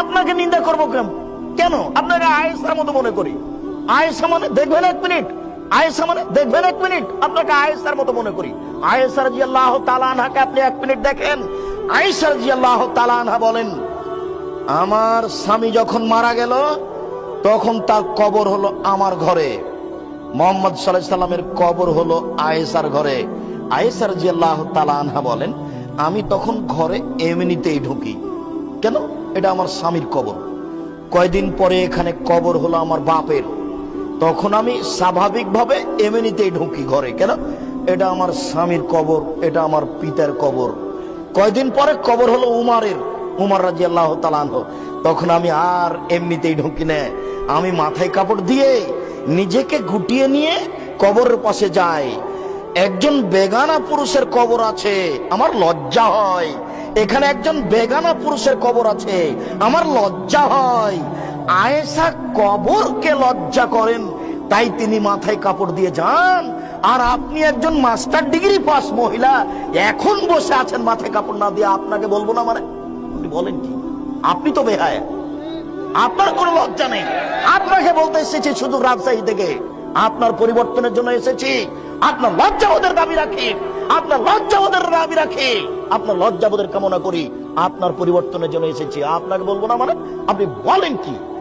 আপনাকে নিন্দা করব কেন কেন? আপনাকে আয়েসার মতো মনে করি। আয়েসা মানে দেখবেন এক মিনিট। আয়েসা মানে দেখবেন এক মিনিট। আপনাকে আয়েসার মতো মনে করি। আয়েসার জি আল্লাহ তালানহাকে আপনি এক মিনিট দেখেন। আয়েসার জি আল্লাহ তালানহা বলেন, আমার স্বামী যখন মারা গেল, তখন তার কবর হলো আমার ঘরে। মোহাম্মদ সাল্লাহ সাল্লামের কবর হলো আয়েসার ঘরে। আয়েসার জি আল্লাহ তালানহা বলেন, আমি তখন ঘরে এমনিতেই ঢুকি। কেন? এটা আমার স্বামীর কবর। কয়দিন পরে এখানে কবর হলো আমার বাপের। তখন আমি স্বাভাবিকভাবে এমনিতেই ঢুকি ঘরে। কেন? এটা আমার স্বামীর কবর, এটা আমার পিতার কবর। কয়দিন পরে কবর হলো উমারের, উমার রাজি আল্লাহ তখন আমি আর এমনিতেই ঢুকি না। আমি মাথায় কাপড় দিয়ে নিজেকে গুটিয়ে নিয়ে কবরের পাশে যাই। একজন বেগানা পুরুষের কবর আছে, আমার লজ্জা হয়। এখানে একজন বেগানা পুরুষের কবর আছে। আমার লজ্জা হয়। আয়েশা কবরকে লজ্জা করেন। তাই তিনি মাথায় কাপড় দিয়ে যান। আর আপনি একজন মাস্টার ডিগ্রি পাস মহিলা, এখন বসে আছেন মাথায় কাপড় না দিয়ে। আপনাকে বলব না মানে? বলেন কি? আপনি তো বেহায়। আপনার কোনো লজ্জা নেই। আপনাকে বলতে এসেছি শুধু রাজশাহী থেকে। আপনার পরিবর্তনের জন্য এসেছি। আপনার লজ্জা ওদের দাবি রাখি। আপনার লজ্জাবোধের দাবি রাখি। আপনার লজ্জাবোধের কামনা করি। আপনার পরিবর্তনের জন্য এসেছি। আপনাকে বলব না মানে আপনি বলেন কি?